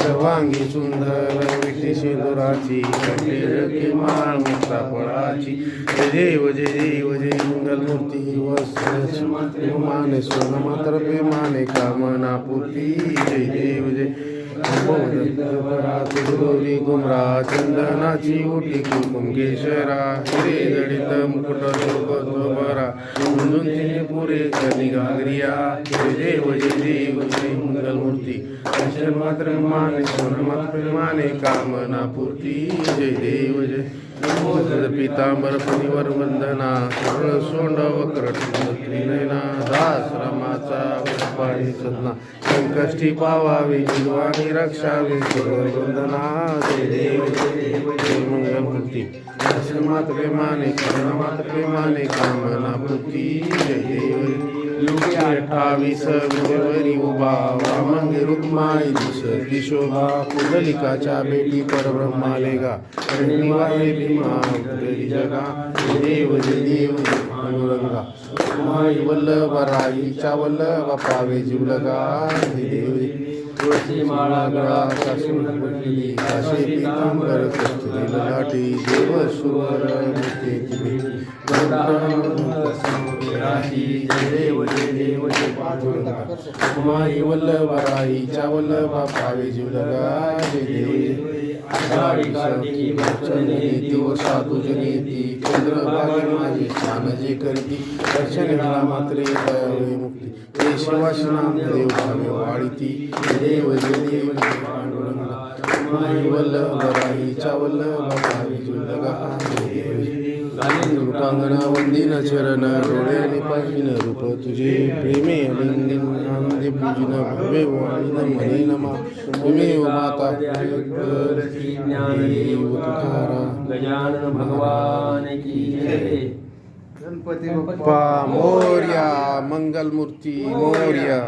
सर्वांगी सुंदर विठी सिंदुराची कंठी माळ मुक्ता फळाची जय देव जय देव जय मंगलमूर्ती वस माने सोन मात्र प्रेमाने कामना पुती जय देव जय गौरी गुमरा चंदनाची ओटी कुंकुम केशरा। हिरे जडित मुकुट शोभत बरा तिने पुरे कधी गागरिया जय देव जय देव जय मंगलमूर्ती दर्शन मात्र माने सोन मात्र माने कामना पूर्ती जय देव जय पितांबर परिवर वंदना सरळ सोंड वक्र त्रिनयना दास रमाचा पाणी सदना संकष्टी पावावी जीवानी रक्षावी सर्व वंदना जय देव जय देव जय मंगलमूर्ती मात्र प्रेमाने करुणा मात्र प्रेमाने कामना पूर्ती जय देव अठ्ठावीस विजेवरी उभा वामंगी रुक्माई दिस दिशोभा पुंडलिकाच्या बेटी परब्रह्मालेगा निवारे भीमा जगा देव देव वल्लभ राईच्या वल्लभ पावे जीवलगा लगा देव जय माळा गळा काशी काशी कस्तुरी ललाटी देव सुवर मुक्ती भेटी राही जय देव जय देव जय वल्लभ राईच्या चावल्लभ पावे जीवलगा जय देव जय आषाढी कार्तिकी वचनेती व येती जनेती चंद्रभागे माझे स्नान जे करती। दर्शन घडा मात्रे दयावे मुक्ती। हे शिवाशनाम देव भावे वाढीती। देव जे देव पांडुरंगा। माई वल्लभ राईच्या वल्लभ भावे जीवलगा जय वंदिन चरण डोळे पाहिन रूप तुझे। प्रेमे अलिंग पूजिन भवे वाळीन मने नमा माता तुकारा गजानन भगवान की जय गणपती बाप्पा मोर्या मंगलमूर्ती मोर्या.